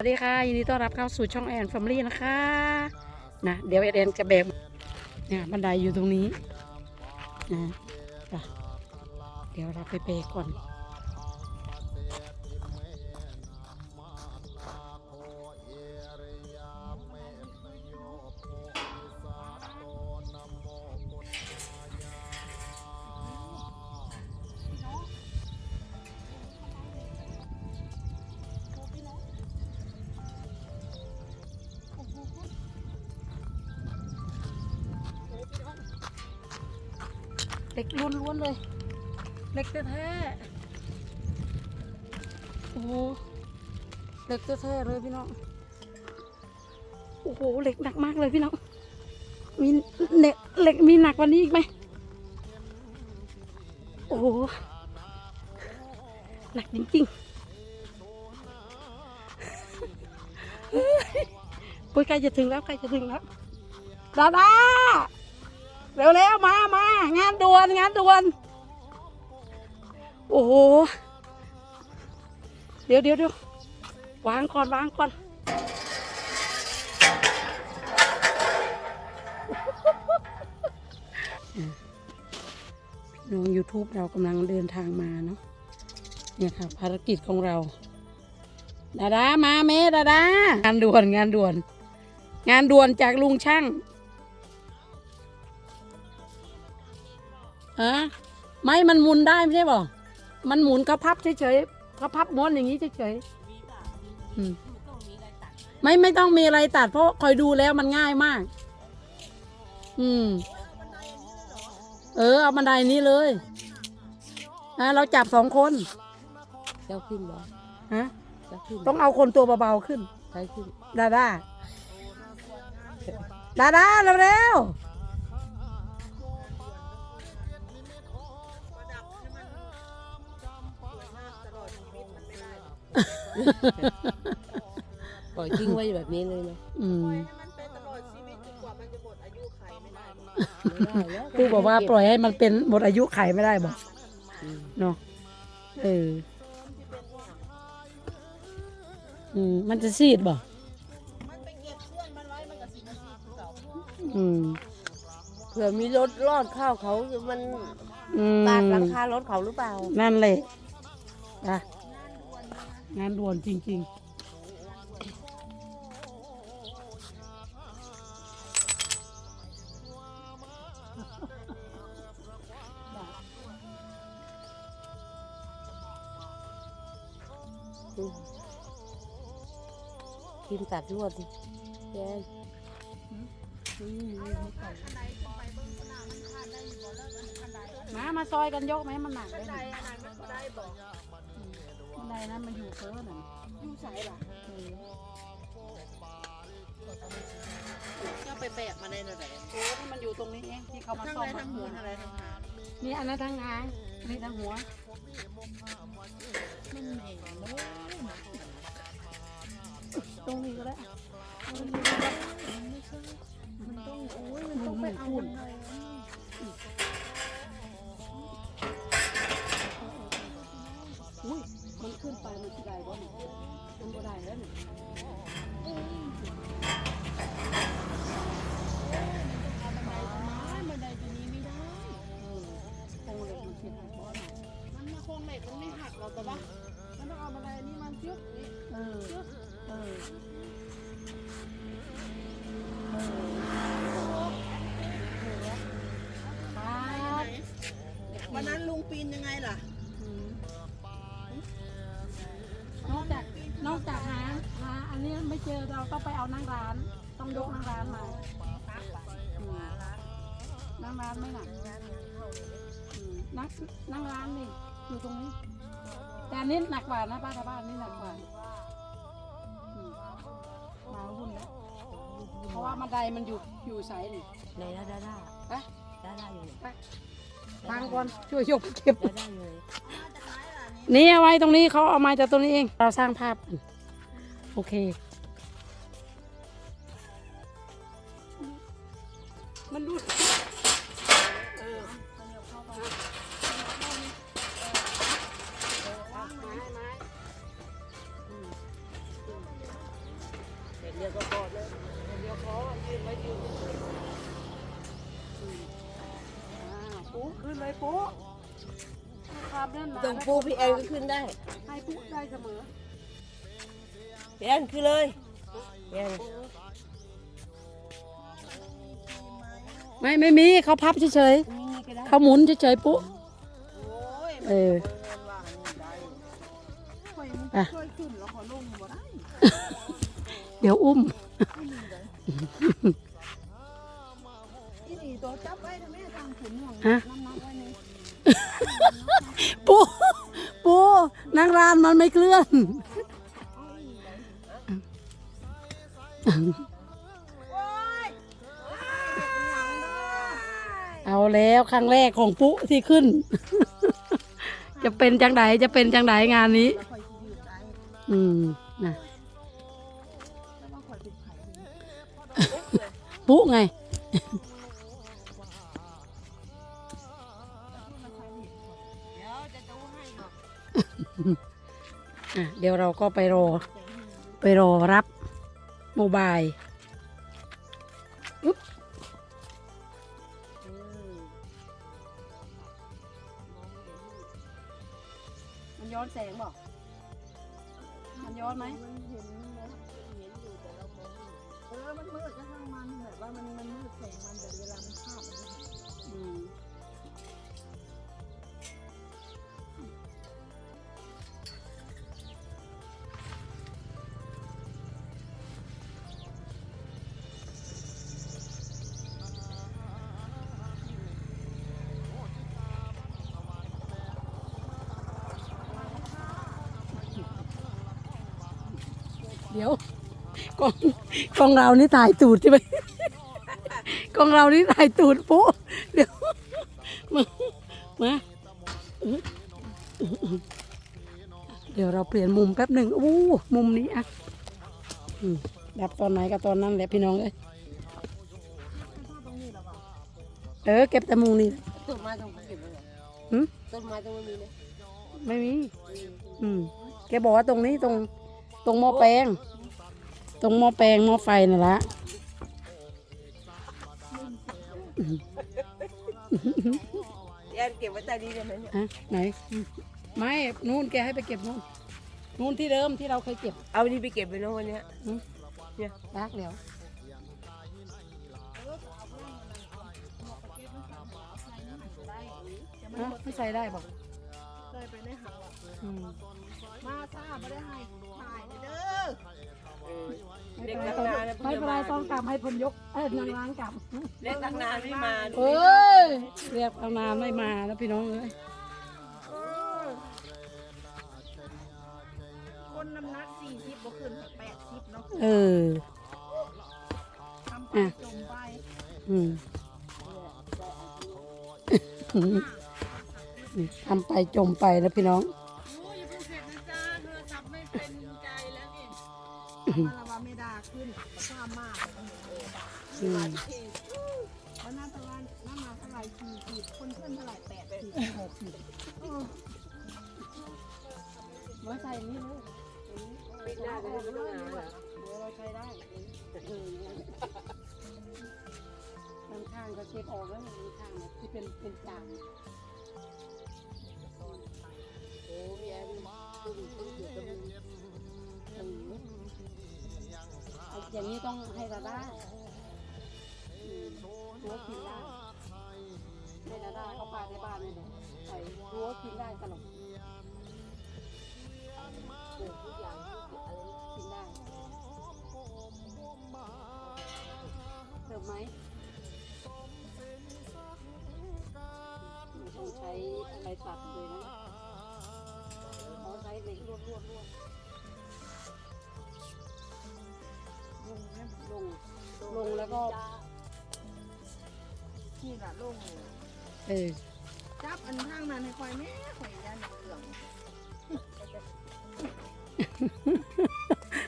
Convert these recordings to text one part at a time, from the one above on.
สวัสดีค่ะยินดีต้อนรับเข้าสู่ช่องแอนแฟมิลี่นะคะนะเดี๋ยวแอนจะแบกเนี่ยบันไดอยู่ตรงนี้นะเดี๋ยวเราไปเบรกก่อน เล็กล้วนๆเลย เล็กแท้ๆโอ้โหเล็กแท้ๆเลยพี่น้องโอ้โหเหล็กหนักมากเลยพี่น้องมีเหล็กเหล็กมีหนักกว่านี้อีกไหมโอ้โหหนักจริงๆเฮ้ยโอ้ยใกล้จะถึงแล้วใกล้จะถึงแล้วดาดา เร็วๆมามางานด่วนงานด่วน โอ้โห เดี๋ยวเดี๋ยวเดี๋ยววางก่อนวางก่อนพี่น้อง YouTube เรากำลังเดินทางมาเนาะเนี่ยค่ะภารกิจของเรา ดาดามาเมดาดางานด่วนงานด่วน งานด่วนจากลุงช่าง ฮะไม่มันหมุนได้ไม่ใช่บ่มันหมุนเขาพับเฉยๆเขาพับม้วนอย่างนี้เฉยๆอืมไม่ไม่ต้องมีอะไรตัด เพราะคอยดูแล้วมันง่ายมาก อืม เออ เอาบันไดนี้เลยอะเราจับสองคนเจ้าขึ้นบ่ฮะเจ้าขึ้นต้องเอาคนตัวเบาๆขึ้นใช้ขึ้นดาดาดาดาเร็ว ปล่อยทิ้งไว้แบบนี้เลยนะๆอืมให้มันเป็นตลอดชีวิตจนกว่ามันจะหมดอายุไขไม่ได้ไม่ได้แล้วครูบอกว่าปล่อยให้มันเป็นหมดอายุไขไม่ได้บอกอืมเนาะเอออืมมันจะซีดบ่มันไปเก็บเพื่อนมันไว้มันกับสิมันซีคือเก่าอืมเผื่อมีรถรอดเข้าเขามันอืมตัดหลังคารถเขาหรือเปล่า นั่นแหละอะ งานด่วนจริงอืมทีมตัดลวดดิแกนๆมา มาซอยกันยกไหมมันหนักได้ไหมอันนั้นมันก็ได้บอกบันไดนั้นมันอยู่เพิ่นน่ะอยู่ใส่ล่ะเออเจ้าไปแบกมาได้ระดับโอ้ที่มันอยู่ตรงนี้เองที่เขามาทั้งซ่อไรมทั้งหัวทั้งไรทั้งหางนี่อันนั้นทั้งหางนี่ทั้งหัว มันเหม่งโน้ตรงนี้ก็ได้มันต้องโอ้ยมันต้องไปเอามันเลย นี่เออ เออครับวันนั้นลุงปีนยังไงล่ะ อืมนอกจากนอกจากหาหาอันนี้ไม่เจอเราก็ไปเอานั่งร้าน ต้องยกนั่งร้านมาอืมนั่งร้านไม่หนักอืมนั่งนั่งร้านนี่อยู่ตรงนี้ แต่อันนี้หนักกว่านะป้าชาบ้านนี่หนักกว่า มาหุ้นแล้วเพราะว่าบันไดมันอยู่อยู่ใสนี่ในด้าด้าด้าไปด้าด้าอยู่ไหนไปทางก่อนช่วยยกเก็บด้าด้าอยู่ไหนนี่เอาไว้ตรงนี้เขาเอามาจากตรงนี้เอง เราสร้างภาพกันโอเค งปูพี่แอนก็ขึ้นได้ให้ปุ๊ได้เสมอพี่แอนขึ้นเลยพี่แอนไม่ไม่มีเขาพับเฉยนี่ก็ได้ๆเขาหมุนเฉยๆปุ๊โอ้ยเออค่อยอะค่อยขึ้นแล้วขอลงบ่ได้เดี๋ยวอุ้มอีนี่ตัวจับไว้ทำไมทางขุนห่วงฮะน้ำหนักไว้นี่ ปู ปูนางรานมันไม่เคลื่อน เอาแล้วครั้งแรกของปุ๊ที่ขึ้น จะเป็นจังไดจะเป็นจังไดงานนี้ อืมนะปุ๊ไง อะเดี๋ยวเราก็ไปรอ ไปรอรับโมบายอุ๊บมันย้อนแสงบอกมันย้อนไหม ดี๋ยวกล้องกล้องเรานี่ถ่ายตูดใช่ไหมกล้องเรานี่ถ่ายตูดปุ๊เดี๋ยวมามาเดี๋ยวเราเปลี่ยนมุมแป๊บหนึ่งอู้มุมนี้อะอืมดับตอนไหนก็ตอนนั้นแหละพี่น้องเอ้ยเออเก็บแต่มุมนี้ต้นไม้ต้องเก็บไว้ก่อนหืมต้นไม้ต้องไม่มีนะไม่มี อืมแกบอกว่าตรงนี้ตรง ตรงหม้อแปลง ตรงหม้อแปลงหม้อไฟนั่นละแอนเก็บไว้ใต้นี้ได้ไหมเนี่ยฮะไหนอืมไม่นู่นแกให้ไปเก็บนู่นนู่นที่เดิมที่เราเคยเก็บเอานี่ไปเก็บไว้นะวันเนี้ยอืมเนี่ยลากแล้วฮะไม่ใส่ได้บอก เคยไปในหางอะอืมมาซ่าไม่ได้ให้ถ่ายเด้ อเด็กนไรตั้งนานแล้วไม่เป็นไรต้องกลับให้พลยก เอ้ยนางร้านกลับเด็กตั้งนานไม่มาเฮ้ยเรียกเอานานไม่มาแล้วพี่น้องเอ้ยคนน้ำหนักสี่สิบบ่ขึ้นแปดสิบเนาะเออทำไปอะจมไปอืมทำไปจมไปแล้วพี่น้อง ว่าไม่ด่าขึ้นความมากอืมวันนั้นตะวันน้ำมาเท่าไหร่สี่สิบคนเพื่อนเท่าไหร่แปดสิบหกสิบไว้ใส่นี่เลยปิดหน้าจะได้ไม่ต้องหาเหรอเดี๋ยวเราใช้ได้เออด้านข้างก็เช็ดออกแล้วด้านข้างเนี่ยที่เป็นเป็นจานโอ้ยแอนคุณคุณ อย่างนี้ต้องให้ดาด้ารั้วกินได้ให้ดาด้าเขาไปในบ้านนี่เลยใส่รั้วกินได้ตลอดปลูกทุกอย่างที่อะไรกินได้เสิร์ฟไหมไม่ต้องใช้อะไรตัดเลยนะเขาใช้เหล็กรวดรวดรวด ลงลงแล้วก็นี่แหละลุงเออจับอันข้างนั้นให้คอยแม่คอยยันเครื่อง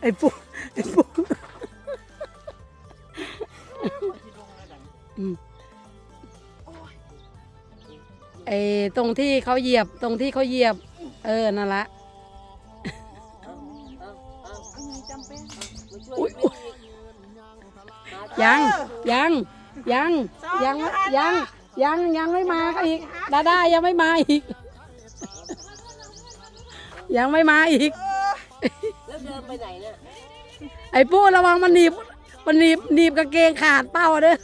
ไอ้ปุ๊ไอ้ปุ๊คอยที่ลงแล้วกันอืมไอ้ตรงที่เขาเหยียบตรงที่เขาเหยียบ เออนั่นละ ยังยังยังยังยังยังยังไม่มาก็อีกดาด้ายังไม่มาอีก ยังไม่มาอีกแล้วเดินไปไหนเนี่ยไอ้ปู้ระวังมันหนีบมันหนีบหนีบกางเกงขาดเป้าเด้อ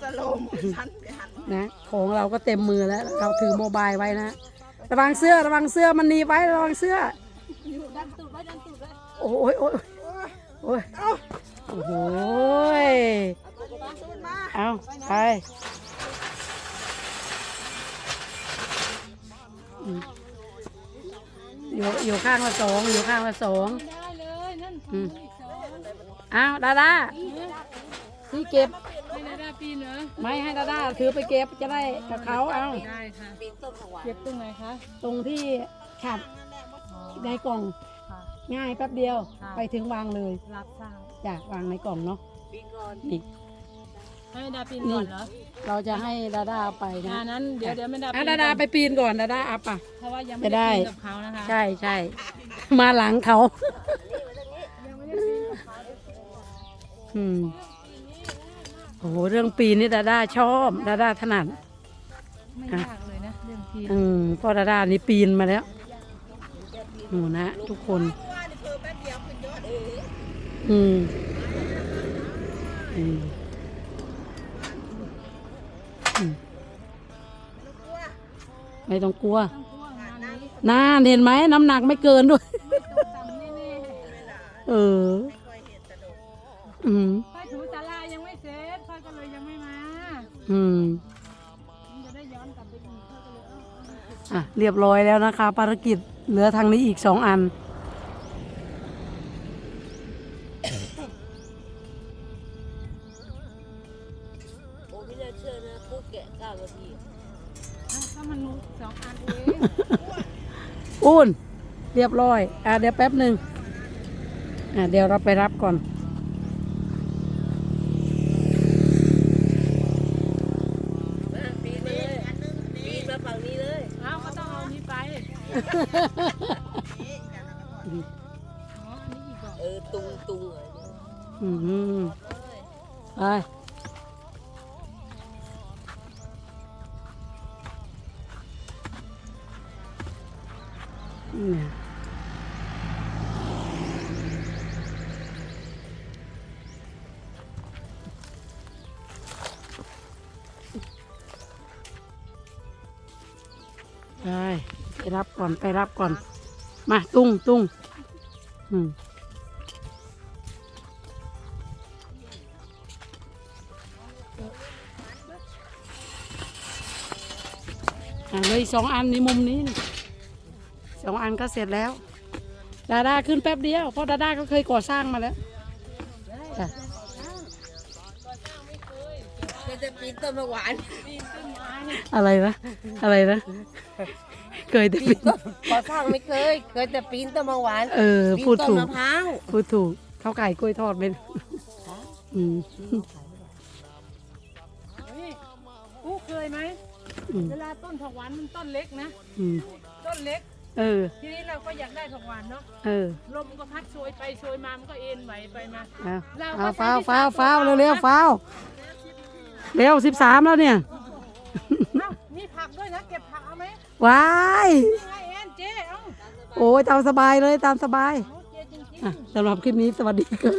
สโลมฉันไปหันนะของเราก็เต็มมือแล้ว เราถือโมบายไว้นะ ระวังเสื้อ ระวังเสื้อมันหนีบไว้ ระวังเสื้อ ดันตูดไว้ดันตูดไว้โอ้ยโอ้ยโอ้ยโอ้โหยดันตูดมาเอาไปอืมอยู่อยู่ข้างละสองอยู่ข้างละสองได้เลยนั่นอืมเอาดาดาที่เก็บไม่ได้ได้ปีเนอะไม่ให้ดาดาถือไปเก็บจะได้กับเขาเอาได้ค่ะปีนต้นผักหวานเก็บตรงไหนคะตรงที่ขัด ในกล่องค่ะ ง่ายแป๊บเดียว ค่ะ ไปถึงวางเลยรับทราบจ้ะวางในกล่องเนาะปีนก่อนนี่ให้ดาปีนก่อนเหรอเราจะให้ดาดาเอาไปนะอ่านั้นเดี๋ยวเดี๋ยวไม่ดาอะดาดาไปปีนก่อนดาดาอัพอะเพราะว่ายังจะไม่ได้ได้ ปีนกับเขานะคะใช่ใช่ มาหลังเขายังไม่ได้ปีนกับเขาอืมโอ้โหเรื่องปีนนี่ดาดาชอบดาดาถนัด ไม่ยากเลยนะเรื่องปีนอืมเพอดาดานี่ปีนมาแล้ว หนูนะ ทุกคนอืมอืม อืม ไม่ต้องกลัวต้องกลัวงานนี้น่าเห็นไหมน้ำหนักไม่เกินด้วยไม่ตกต่ำแน่เออ อืมๆค่อยถูศาลายังไม่เสร็จค่อยก็เลยยังไม่มา อืมมันจะได้ย้อนกลับไปอีกค่อยก็เลยเออเอาอะเรียบร้อยแล้วนะคะ ภารกิจ เหลือทางนี้อีกสองอัน โอ้ไม่น่าเชื่อนะปุ๊กแกะเก้านาทีเอาถ้ามันสองอันเองอุ่นเรียบร้อย อะเดี๋ยวแป๊บหนึ่งอะเดี๋ยวเราไปรับก่อน มาปีนมาเลยปีนมาฝั่งนี้เลย เอาก็ต้องเอานี้ไปอ๋ออันนี้อีก เออตุงตุงเลยออืมไป รับก่อนไปรับก่อน มาตุ้งตุ้งอืมอะเหลยสองอันนี้มุมนี้นี่สองอันก็เสร็จแล้ว ดาดาขึ้นแป๊บเดียว เพราะดาดาก็เคยก่อสร้างมาแล้วจ้ะก็จะปีนต้นผักหวาน อะไรนะ อะไรนะ เคยได้ปีปีนต้นก่อสร้างไม่เคย เคยแต่ปีนต้นผักหวานเออปีนพูดต้นถูก มะพร้าว พูดถูกข้าวไก่กล้วยทอดเป็นอืมเฮ้ยอู้เคยไหม อืมเวลาต้นผักหวานมันต้นเล็กนะ อืมต้นเล็ก เออ ทีนี้เราก็อยากได้ผักหวานเนาะ เออลมก็พัดโชยไปโชยมา มันก็เอ็นไหวไปมา เอาเราก็เอาใช้ฟ้าววิฟ้าวสาฟ้าวตัวเร็วนะๆฟ้าวเร็วสิบสามแล้วเนี่ยเอ้า มีผักด้วยนะ เก็บผักเอาไหมว้ายนี่ไงเอ็นเจ๊เอ้าโอ้ยตามสบายเลยตามสบายโอ้เจ๊จริงอะสำหรับคลิปนี้สวัสดีครับ